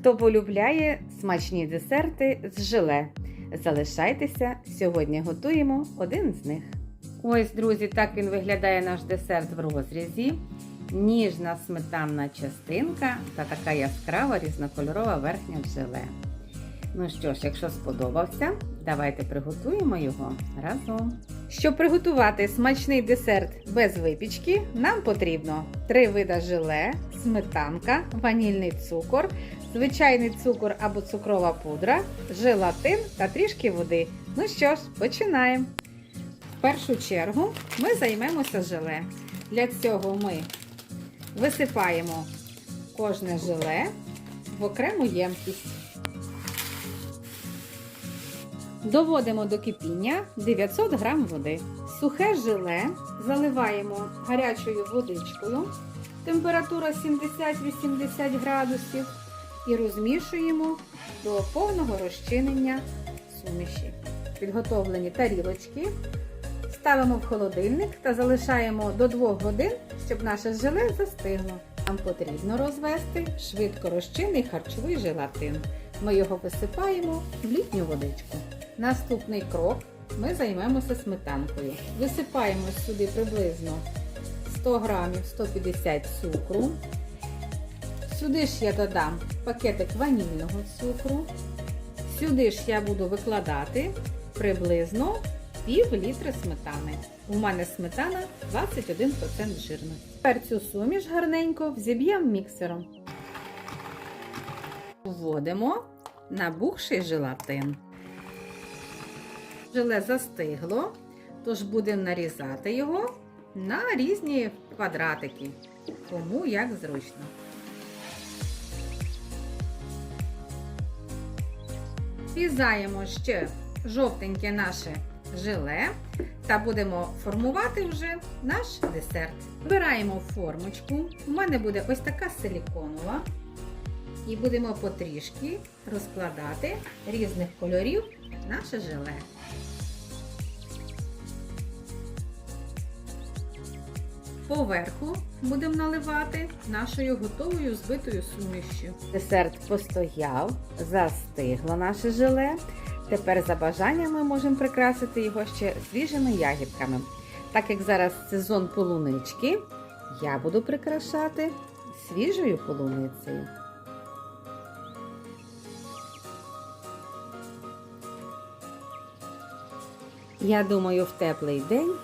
Хто полюбляє смачні десерти з желе, залишайтеся, сьогодні готуємо один з них. Ось, друзі, так він виглядає наш десерт в розрізі. Ніжна сметанна частинка та така яскрава різнокольорова верхня желе. Ну що ж, якщо сподобався, давайте приготуємо його разом. Щоб приготувати смачний десерт без випічки, нам потрібно 3 вида желе, сметанка, ванільний цукор, звичайний цукор або цукрова пудра, желатин та трішки води. Ну що ж, починаємо. В першу чергу ми займемося желе. Для цього ми висипаємо кожне желе в окрему ємкість. Доводимо до кипіння 900 г води. Сухе желе заливаємо гарячою водичкою, температура 70-80 градусів, і розмішуємо до повного розчинення суміші. Підготовлені тарілочки ставимо в холодильник та залишаємо до 2 годин, щоб наше желе застигло. Нам потрібно розвести швидко розчинний харчовий желатин. Ми його висипаємо в літню водичку. Наступний крок ми займемося сметанкою. Висипаємо сюди приблизно 100 грамів 150 цукру. Сюди ж я додам пакетик ванільного цукру. Сюди ж я буду викладати приблизно пів літри сметани. У мене сметана 21% жирності. Тепер цю суміш гарненько взіб'ємо міксером. Вводимо набухший желатин. Желе застигло, тож будемо нарізати його на різні квадратики, кому як зручно. Візаємо ще жовтеньке наше желе та будемо формувати вже наш десерт. Вибираємо формочку. У мене буде ось така силіконова. І будемо потрішки розкладати різних кольорів наше желе. Поверху будемо наливати нашою готовою збитою сумішю. Десерт постояв, застигло наше желе. Тепер за бажанням ми можемо прикрасити його ще свіжими ягідками. Так як зараз сезон полунички, я буду прикрашати свіжою полуницею. Я думаю, в теплий день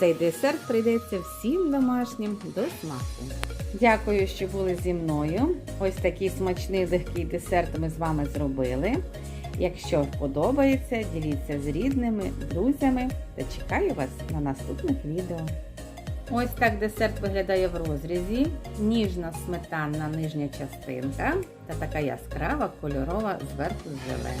цей десерт прийдеться всім домашнім до смаку. Дякую, що були зі мною. Ось такий смачний легкий десерт ми з вами зробили. Якщо подобається, діліться з рідними, друзями та чекаю вас на наступних відео. Ось так десерт виглядає в розрізі. Ніжна сметанна нижня частинка та така яскрава кольорова зверху желе.